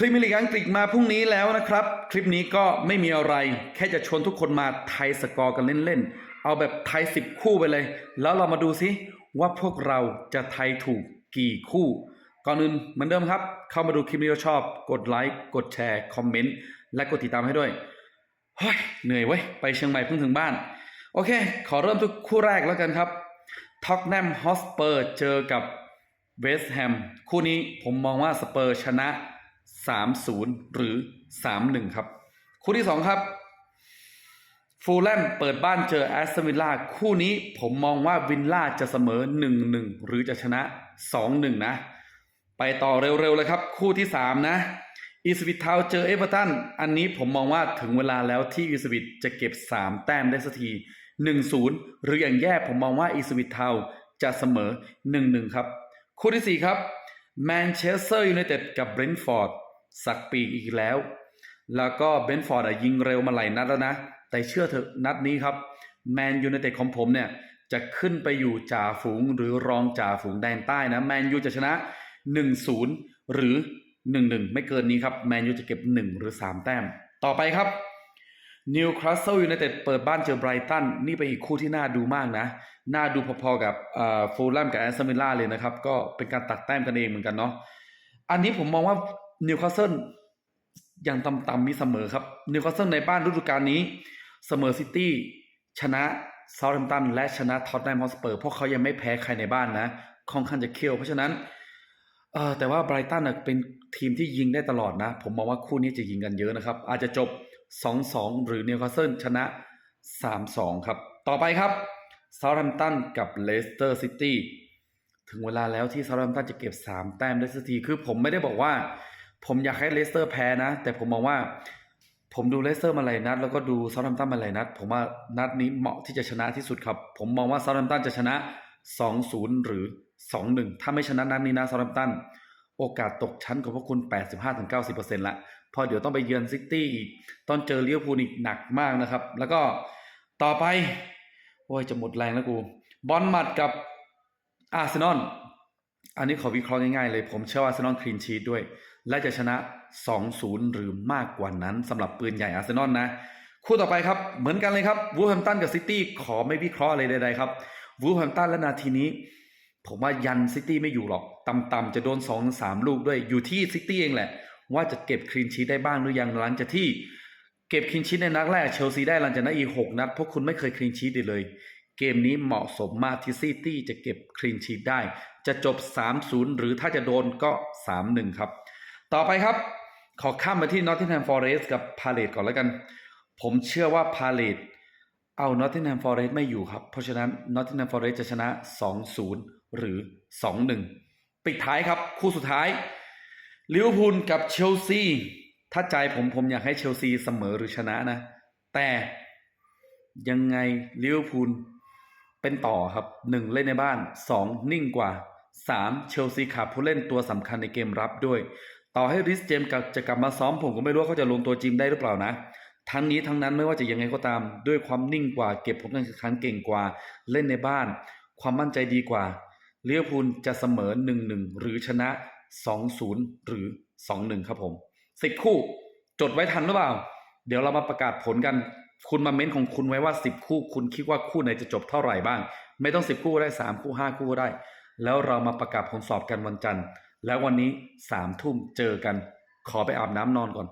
พรีเมียร์ลีกอังกฤษมาพรุ่งนี้แล้วนะครับ คลิปนี้ก็ไม่มีอะไร แค่จะชวนทุกคนมาไทยสกอร์กันเล่นๆ เอาแบบไทยสิบคู่ไปเลย แล้วเรามาดูซิว่าพวกเราจะไทยถูกกี่คู่ ก่อนอื่นเหมือนเดิมครับ เข้ามาดูคลิปนี้เราชอบ กดไลค์กดแชร์ คอมเมนต์ และกดติดตามให้ด้วยเฮ้ยเหนื่อยเว้ย ไปเชียงใหม่เพิ่งถึงบ้าน โอเค ขอเริ่มทุกคู่แรกแล้วกันครับท็อกแนมฮอสเปอร์เจอกับเวสต์แฮมคู่นี้ผมมองว่าสเปอร์ชนะ 3-0 หรือ 3-1 ครับ คู่ที่ 2 ครับฟูลแลมเปิดบ้านเจอแอสตันวิลล่าคู่นี้ผมมองว่าวินล่าจะเสมอ 1-1 หรือจะชนะ 2-1 นะ ไปต่อเร็วๆเลยครับ คู่ที่ 3 นะอีสวิตเทาเจอเอเวอร์ตันอันนี้ผมมองว่าถึงเวลาแล้วที่อีสวิตจะเก็บ 3 แต้มได้สักที1-0 หรืออย่างแย่ผมมองว่าอีสวิตเทาจะเสมอ 1-1 ครับ คู่ที่ 4 ครับแมนเชสเตอร์ยูไนเต็ดกับเบรนท์ฟอร์ด สักปีอีกแล้ว แล้วก็เบนฟอร์ดยิงเร็วมาหลายนัดแล้วนะ แต่เชื่อเถอะนัดนี้ครับแมนยูไนเต็ดของผมเนี่ยจะขึ้นไปอยู่จ่าฝูงหรือรองจ่าฝูงแดนใต้นะแมนยูจะชนะ 1-0 หรือ 1-1 ไม่เกินนี้ครับแมนยูจะเก็บ 1 หรือ 3 แต้ม ต่อไปครับนิวคาสเซิลยูไนเต็ดเปิดบ้านเจอไบรตันนี่เป็นอีกคู่ที่น่าดูมากนะ น่าดูพอๆกับฟูลแลมกับแอสตันวิลล่าเลยนะครับ ก็เป็นการตัดแต้มกันเองเหมือนกันเนาะอันนี้ผมมองว่า นิวคาสเซิลยังต่ำๆมีเสมอครับนิวคาสเซิลในบ้านฤดูกาลนี้เสมอซิตี้ชนะซา u t แฮมป์ตันและชนะท็อตแนมฮอสเปอร์เพราะเขายังไม่แพ้ใครในบ้านนะค่อนข้างจะเคี่ยวเพราะฉะนั้นเออแต่ว่าไบรตันเป็นทีมที่ยิงได้ตลอดนะ ผมมองว่าคู่นี้จะยิงกันเยอะนะครับ อาจจะจบ 2-2 หรือนิวคาสเซิลชนะ 3-2 ครับ ต่อไปครับซา u t แฮมป์ตันกับเลสเตอร์ซิตี้ถึงเวลาแล้วที่ซา u t แฮมป์ตันจะเก็บ 3 แต้มได้สักทีคือผมไม่ได้บอกว่า ผมอยากให้เลสเตอร์แพ้นะ แต่ผมมองว่า ผมดูเลสเตอร์มาหลายนัด แล้วก็ดูซา u t แฮมป์ตันมาหลายนัด ผมว่านัดนี้เหมาะที่จะชนะที่สุดครับ ผมมองว่าซา u t แฮมป์ตันจะชนะ 2-0 หรือ 2-1 ถ้าไม่ชนะนัดนี้นะซา u t แฮมป์ตันโอกาสตกชั้นของพวกคุณ 85-90%ละพอเดี๋ยวต้องไปเยือนซิตี้อีกต้องเจอลิเวพูลอีกหนักมากนะครับ แล้วก็ต่อไป โอ้ยจะหมดแรงแล้วกู บอลมัดกับอาร์เซนอล อันนี้ขอวิเคราะห์ง่ายๆเลย ผมเชื่อว่าอาร์เซนอลคลีนชีตด้วย และจะชนะ 2-0 หรือมากกว่านั้นสำหรับปืนใหญ่อาร์เซนอลนะ คู่ต่อไปครับเหมือนกันเลยครับวูฟแฮมตันกับซิตี้ขอไม่วิเคราะห์อะไรใดๆครับวูฟแฮมตันและนาทีนี้ ผมว่ายันซิตี้ไม่อยู่หรอกต่ำๆจะโดน2อสลูกด้วยอยู่ที่ซิตี้เองแหละ ว่าจะเก็บคลีนชีได้บ้างหรือยังหลังจากที่เก็บคลีนชีในนัดแรกเชลซีได้หลังจากนั้นอีกหกนัดพวกคุณไม่เคยคลีนชีตเลยเกมนี้เหมาะสมมากที่ซิตี้จะเก็บคลีนชีได้ จะจบ 3-0 หรือถ้าจะโดนก็ 3-1 ครับ ต่อไปครับ ขอข้ามมาที่นอตติงแฮมฟอเรสกับพาเลตก่อนแล้วกัน ผมเชื่อว่าพาเลตเอานอตติงแฮมฟอเรสไม่อยู่ครับ เพราะฉะนั้นนอตติงแฮมฟอเรสจะชนะ 2-0 หรือ 2-1 ปิดท้ายครับ คู่สุดท้ายลิเวอร์พูลกับเชลซีถ้าใจผมผมอยากให้เชลซีเสมอหรือชนะนะ แต่ยังไงลิเวอร์พูลเป็นต่อครับหนึ่งเล่นในบ้านสองนิ่งกว่าสามเชลซีขาดผู้เล่นตัวสำคัญในเกมรับด้วย ต่อให้ริสเจมส์กับจะกลับมาซ้อมผมก็ไม่รู้ว่าเขาจะลงตัวจริงได้หรือเปล่านะทั้งนี้ทั้งนั้นไม่ว่าจะยังไงก็ตาม ด้วยความนิ่งกว่า เก็บผลการแข่งขันเก่งกว่า เล่นในบ้าน ความมั่นใจดีกว่าเลิเวพูลจะเสมอ 1-1 หรือชนะ 2-0 หรือ 2-1 ครับผมสิบคู่จดไว้ทันหรือเปล่า เดี๋ยวเรามาประกาศผลกัน คุณมาเม้นของคุณไว้ว่า 10 คู่ คุณคิดว่าคู่ไหนจะจบเท่าไหร่บ้าง ไม่ต้อง 10 คู่ก็ได้ 3 คู่ 5 คู่ก็ได้ แล้วเรามาประกาศผลสอบกันวันจันทร์ แล้ววันนี้สามทุ่มเจอกัน ขอไปอาบน้ำนอนก่อน